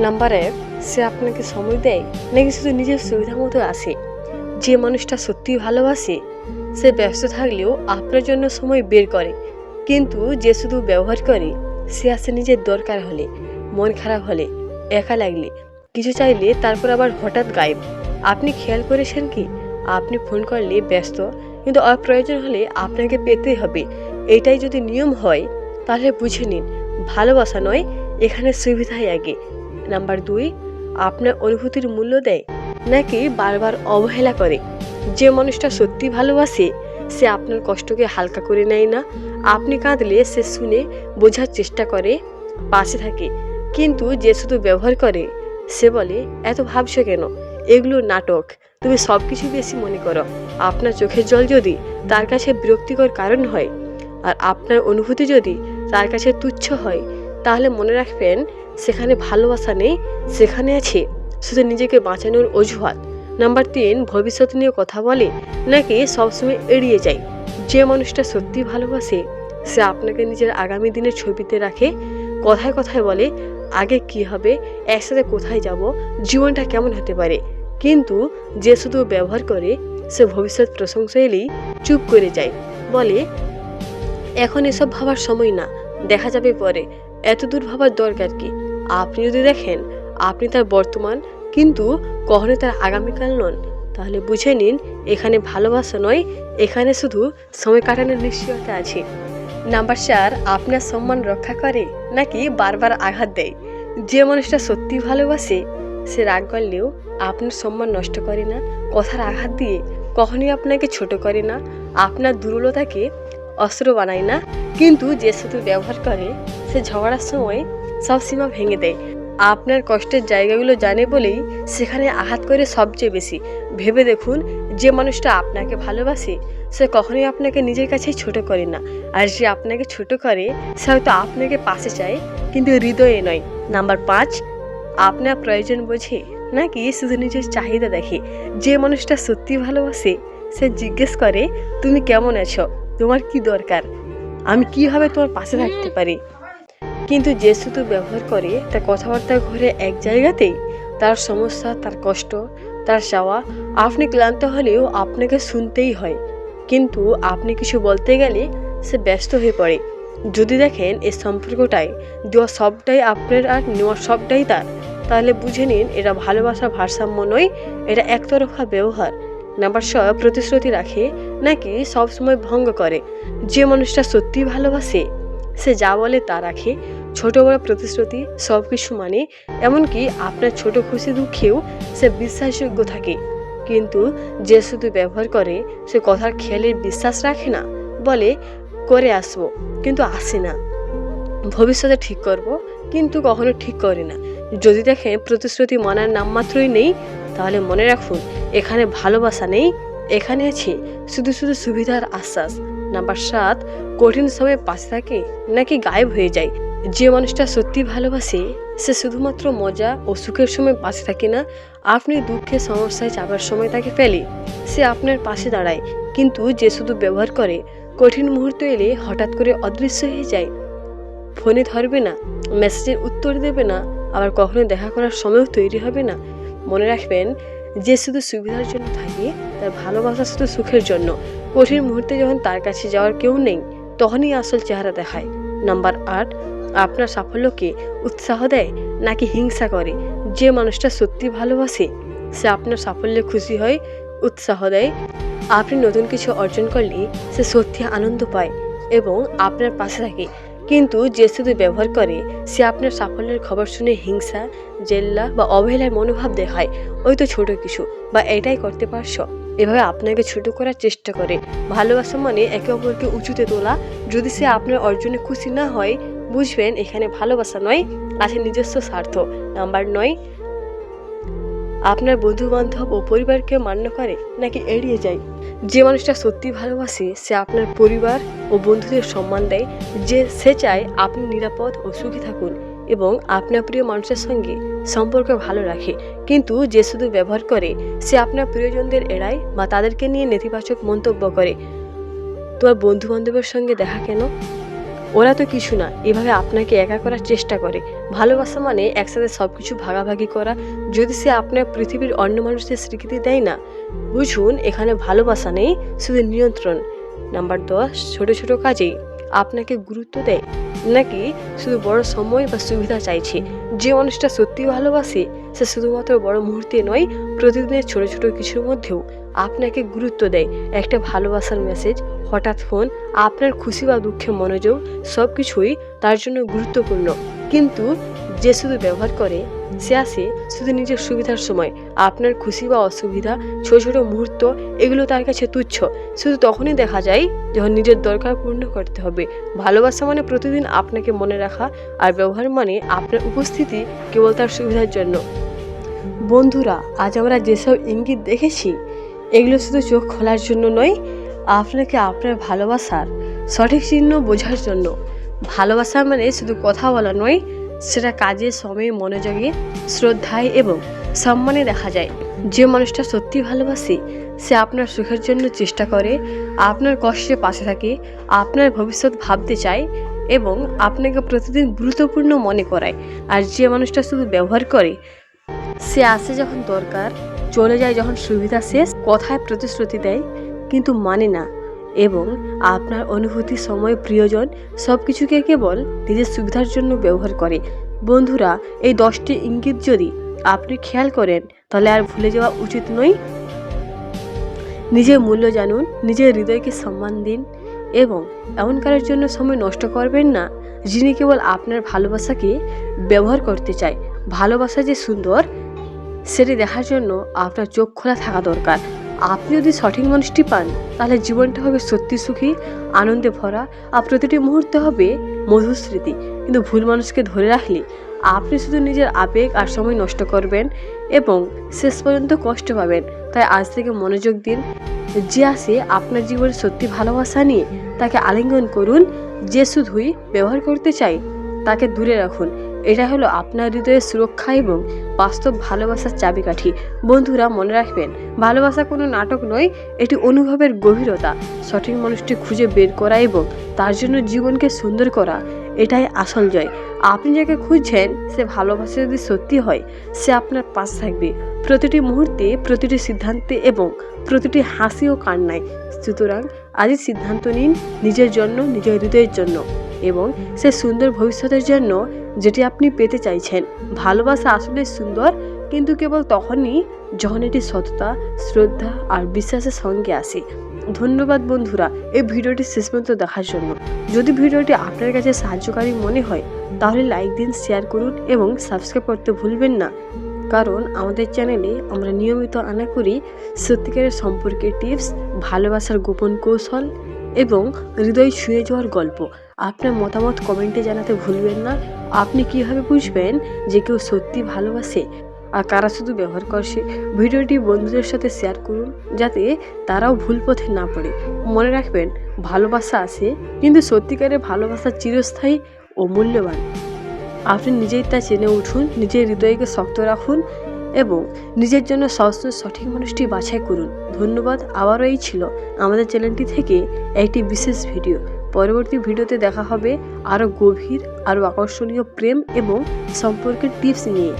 Number এক সে আপনাকে সময় দেয়, নাকি শুধু নিজের সুবিধা মতো আসে? যে মানুষটা সত্যি ভালোবাসে, সে ব্যস্ত থাকলেও আপনার জন্য সময় বের করে। কিন্তু যে শুধু ব্যবহার করে, সে আসে নিজের দরকার হলে, মন খারাপ হলে, একা লাগলে। কিছু চাইলে তারপর আবার হঠাৎ গায়েব। আপনি খেয়াল করেছেন কি? আপনি ফোন করলে ব্যস্ত, কিন্তু অপ্রয়োজন হলে আপনাকে পেতেই হবে। এটাই যদি নিয়ম হয়, তাহলে বুঝে নিন, ভালোবাসা নয়, এখানে সুবিধাই আগে। নাম্বার দুই, আপনার অনুভূতির মূল্য দেয় নাকি বারবার অবহেলা করে? যে মানুষটা সত্যি ভালোবাসে, সে আপনার কষ্টকে হালকা করে নেয় না। আপনি কাঁদলে সে শুনে, বোঝার চেষ্টা করে, পাশে থাকে। কিন্তু যে শুধু ব্যবহার করে, সে বলে, এত ভাবছ কেন? এগুলো নাটক। তুমি সব কিছু বেশি মনে করো। আপনার চোখের জল যদি তার কাছে বিরক্তিকর কারণ হয়, আর আপনার অনুভূতি যদি তার কাছে তুচ্ছ হয়, তাহলে মনে রাখবেন সেখানে ভালোবাসা নেই, সেখানে আছে শুধু নিজেকে বাঁচানোর অজুহাত। নাম্বার তিন, ভবিষ্যৎ নিয়ে কথা বলে নাকি সবসময় এড়িয়ে যায়। যে মানুষটা সত্যি ভালোবাসে, সে আপনাকে নিজের আগামী দিনের ছবিতে রাখে, কথায় কথায় বলে আগে কি হবে, একসাথে কোথায় যাব, জীবনটা কেমন হতে পারে। কিন্তু যে শুধু ব্যবহার করে, সে ভবিষ্যৎ প্রশংসা এলেই চুপ করে যায়। বলে, এখন এসব ভাবার সময় না, দেখা যাবে পরে। এত দূর ভাবার দরকার কি? আপনি যদি দেখেন আপনি তার বর্তমান, কিন্তু কখনো তার আগামীকাল নন, তাহলে বুঝে নিন এখানে ভালোবাসা নয়, এখানে শুধু সময় কাটানোর নিশ্চয়তা আছে। নাম্বার চার, আপনার সম্মান রক্ষা করে নাকি বারবার আঘাত দেয়? যে মানুষটা সত্যি ভালোবাসে, সে রাগ করলেও আপনার সম্মান নষ্ট করে না, কথার আঘাত দিয়ে কখনোই আপনাকে ছোট করে না, আপনার দুর্বলতাকে অস্ত্র বানায় না, কিন্তু যে শুধু ব্যবহার করে, সে ঝগড়ার সময় সব সীমা ভেঙে দেয়। আপনার কষ্টের জায়গাগুলো জানে বলেই সেখানে আঘাত করে সবচেয়ে বেশি। ভেবে দেখুন, যে মানুষটা আপনাকে ভালোবাসে, সে কখনোই আপনাকে নিজের কাছেই ছোট করে না। আর যে আপনাকে ছোট করে, সে হয়তো আপনাকে পাশে চায়, কিন্তু হৃদয়ে নয়। নাম্বার পাঁচ, আপনার প্রয়োজন বোঝে, নাকি শুধু নিজের চাহিদা দেখে? যে মানুষটা সত্যি ভালোবাসে, সে জিজ্ঞেস করে, তুমি কেমন আছো? তোমার কি দরকার? আমি কীভাবে তোমার পাশে থাকতে পারি? কিন্তু যে শুধু ব্যবহার করে তার কথাবার্তা ঘুরে এক জায়গাতেই। তার সমস্যা, তার কষ্ট, তার চাওয়া, আপনি ক্লান্ত হলেও আপনাকে শুনতেই হয়। কিন্তু আপনি কিছু বলতে গেলে সে ব্যস্ত হয়ে পড়ে। যদি দেখেন এই সম্পর্কটায় দেওয়া সবটাই আপনার আর নেওয়া সবটাই তার, তাহলে বুঝে নিন এটা ভালোবাসা ভারসাম্য নয় এটা একতরফা ব্যবহার। নাম্বার ছয়, প্রতিশ্রুতি রাখে, নাকি সবসময় ভঙ্গ করে। যে মানুষটা সত্যি ভালোবাসে, সে যা বলে তা রাখে ছোট বড় প্রতিশ্রুতি সব কিছু মানে এমনকি আপনার ছোট খুশি দুঃখেও সে বিশ্বাসযোগ্য থাকে। কিন্তু যে শুধু ব্যবহার করে, সে কথার খেয়ালের বিশ্বাস রাখে না, বলে, করে আসব, কিন্তু আসে না। ভবিষ্যতে ঠিক করব, কিন্তু কখনো ঠিক করে না। যদি দেখেন প্রতিশ্রুতি মানার নামমাত্রই নেই, তাহলে মনে রাখুন, এখানে ভালোবাসা নেই, এখানে আছে শুধু শুধু সুবিধার আশ্বাস। নাম্বার সাত, কঠিন সময়ে পাশে থাকে নাকি গায়েব হয়ে যায়। যে মানুষটা সত্যি ভালোবাসে, সে শুধুমাত্র মজা ও সুখের সময় পাশে থাকে না, আপনি দুঃখে সমস্যায় চাপার সময় তাকে ফেলে। সে আপনার পাশে দাঁড়ায়, কিন্তু যে শুধু ব্যবহার করে, কঠিন মুহূর্ত এলে হঠাৎ করে অদৃশ্য হয়ে যায়। ফোনে ধরবে না, মেসেজের উত্তর দেবে না, আবার কখনো দেখা করার সময়ও তৈরি হবে না। মনে রাখবেন, যে শুধু সুবিধার জন্য থাকে, তার ভালোবাসা শুধু সুখের জন্য। কঠিন মুহূর্তে যখন তার কাছে যাওয়ার কেউ নেই, তখনই আসল চেহারা দেখায়। নাম্বার আট আপনার সাফল্যকে উৎসাহ দেয় নাকি হিংসা করে? যে মানুষটা সত্যি ভালোবাসে, সে আপনার সাফল্যে খুশি হয়, উৎসাহ দেয়। আপনি নতুন কিছু অর্জন করলে সে সত্যি আনন্দ পায় এবং আপনার পাশে থাকে। কিন্তু যে শুধু ব্যবহার করে, সে আপনার সাফল্যের খবর শুনে হিংসা, জেল্লা বা অবহেলার মনোভাব দেখায়। ওই তো ছোট কিছু, বা এটাই করতে পারছ। এভাবে আপনাকে ছোট করার চেষ্টা করে। ভালোবাসা মানে একে অপরকে উঁচুতে তোলা। যদি সে আপনার অর্জনে খুশি না হয় বুঝবেন, এখানে ভালোবাসা নয়, আছে নিজস্ব স্বার্থ। নাম্বার নয়, আপনার বন্ধু বান্ধব ও পরিবারকে মান্য করে নাকি এড়িয়ে যায়? যে মানুষটা সত্যি ভালোবাসে, সে আপনার পরিবার ও বন্ধুদের সম্মান দেয়। যে সে চায় আপনি নিরাপদ ও সুখী থাকুন এবং আপনার প্রিয় মানুষের সঙ্গে সম্পর্ক ভালো রাখে। কিন্তু যে শুধু ব্যবহার করে, সে আপনার প্রিয়জনদের এড়ায় বা তাদেরকে নিয়ে নেতিবাচক মন্তব্য করে। তোমার বন্ধু বান্ধবের সঙ্গে দেখা কেন? ওরা তো কিছু না, এভাবে আপনাকে একা করার চেষ্টা করে। ভালোবাসা মানে একসাথে সব কিছু ভাগাভাগি করা। যদি সে আপনার পৃথিবীর অন্য মানুষদের স্বীকৃতি দেয় না, বুঝুন এখানে ভালোবাসা নেই, শুধু নিয়ন্ত্রণ। নাম্বার দশ, ছোট ছোট কাজেই আপনাকে গুরুত্ব দেয়। নাকি শুধু বড় সময় বা সুবিধা চাইছে? যে মানুষটা সত্যি ভালোবাসে, সে শুধুমাত্র বড় মুহূর্তে নয়, প্রতিদিনের ছোট ছোট কিছুর মধ্যেও আপনাকে গুরুত্ব দেয়। একটা ভালোবাসার মেসেজ হঠাৎ ফোন, আপনার খুশি বা দুঃখে মনোযোগ সব কিছুই তার জন্য গুরুত্বপূর্ণ। কিন্তু যে শুধু ব্যবহার করে, সে আসে শুধু নিজের সুবিধার সময়। আপনার খুশি বা অসুবিধা, ছোট ছোট মুহূর্ত, এগুলো তার কাছে তুচ্ছ। শুধু তখনই দেখা যায় যখন নিজের দরকার পূর্ণ করতে হবে। ভালোবাসা মানে প্রতিদিন আপনাকে মনে রাখা আর ব্যবহার মানে আপনার উপস্থিতি কেবল তার সুবিধার জন্য। বন্ধুরা, আজ আমরা যেসব ইঙ্গিত দেখেছি, এগুলো শুধু চোখ খোলার জন্য নয় আপনাকে আপনার ভালোবাসার সঠিক চিহ্ন বোঝার জন্য? ভালোবাসা মানে শুধু কথা বলা নয়, সেটা কাজে, সময়ে, মনোযোগে, শ্রদ্ধায় এবং সম্মানে দেখা যায়। যে মানুষটা সত্যি ভালোবাসে, সে আপনার সুখের জন্য চেষ্টা করে, আপনার কষ্টে পাশে থাকে, আপনার ভবিষ্যৎ ভাবতে চায় এবং আপনাকে প্রতিদিন গুরুত্বপূর্ণ মনে করায়। আর যে মানুষটা শুধু ব্যবহার করে, সে আসে যখন দরকার, চলে যায় যখন সুবিধা শেষ, কথায় প্রতিশ্রুতি দেয় কিন্তু মানে না এবং আপনার অনুভূতি, সময়, প্রিয়জন সব কিছুকে কেবল নিজের সুবিধার জন্য ব্যবহার করে। বন্ধুরা, এই দশটি ইঙ্গিত যদি আপনি খেয়াল করেন, তাহলে আর ভুলে যাওয়া উচিত নয়। নিজের মূল্য জানুন, নিজের হৃদয়কে সম্মান দিন এবং এমন কারোর জন্য সময় নষ্ট করবেন না, যিনি কেবল আপনার ভালোবাসাকে ব্যবহার করতে চায়। ভালোবাসা যে সুন্দর, সেটি দেখার জন্য আপনার চোখ খোলা থাকা দরকার। আপনি যদি সঠিক মানুষটি পান, তাহলে জীবনটা হবে সত্যি সুখী, আনন্দে ভরা। আর প্রতিটি মুহূর্তে হবে মধুর স্মৃতি। কিন্তু ভুল মানুষকে ধরে রাখলে আপনি শুধু নিজের আবেগ আর সময় নষ্ট করবেন এবং শেষ পর্যন্ত কষ্ট পাবেন। তাই আজ থেকে মনোযোগ দিন। যে আসে আপনার জীবনে সত্যি ভালোবাসা নিয়ে, তাকে আলিঙ্গন করুন। যে শুধুই ব্যবহার করতে চাই তাকে দূরে রাখুন। এটা হলো আপনার হৃদয়ের সুরক্ষা এবং বাস্তব ভালোবাসার চাবিকাঠি। বন্ধুরা, মনে রাখবেন, ভালোবাসা কোনো নাটক নয়, এটি অনুভবের গভীরতা। সঠিক মানুষটি খুঁজে বের করা এবং তার জন্য জীবনকে সুন্দর করা, এটাই আসল জয়। আপনি যাকে খুঁজছেন, সে ভালোবাসা যদি সত্যি হয়, সে আপনার পাশ থাকবে। প্রতিটি মুহূর্তে, প্রতিটি সিদ্ধান্তে এবং প্রতিটি হাসি ও কান্নায়। সুতরাং আজই সিদ্ধান্ত নিন নিজের জন্য, নিজের হৃদয়ের জন্য এবং সে সুন্দর ভবিষ্যতের জন্য যেটি আপনি পেতে চাইছেন। ভালোবাসা আসলে সুন্দর, কিন্তু কেবল তখনই যখন এটি সততা, শ্রদ্ধা আর বিশ্বাসের সঙ্গে আসে। ধন্যবাদ বন্ধুরা এই ভিডিওটি শেষ পর্যন্ত দেখার জন্য। যদি ভিডিওটি আপনার কাছে সাহায্যকারী মনে হয়, তাহলে লাইক দিন, শেয়ার করুন এবং সাবস্ক্রাইব করতে ভুলবেন না। কারণ আমাদের চ্যানেলে আমরা নিয়মিত আনা করি সত্যিকারের সম্পর্কে টিপস, ভালোবাসার গোপন কৌশল এবং হৃদয় ছুঁয়ে যাওয়ার গল্প। আপনার মতামত কমেন্টে জানাতে ভুলবেন না। আপনি কীভাবে বুঝবেন যে কেউ সত্যি ভালোবাসে আর কারা শুধু ব্যবহার করছে? ভিডিওটি বন্ধুদের সাথে শেয়ার করুন যাতে তারাও ভুল পথে না পড়ে। মনে রাখবেন, ভালোবাসা আসে কিন্তু সত্যিকারের ভালোবাসা চিরস্থায়ী ও মূল্যবান। আপনি নিজেই তা চেনে উঠুন, নিজের হৃদয়কে শক্ত রাখুন এবং নিজের জন্য সবসময় সঠিক মানুষটি বাছাই করুন। ধন্যবাদ, আবারও এই ছিল আমাদের চ্যানেলটি থেকে একটি বিশেষ ভিডিও। পরবর্তী ভিডিওতে দেখা হবে আরও গভীর, আরও আকর্ষণীয় প্রেম এবং সম্পর্কের টিপস নিয়ে।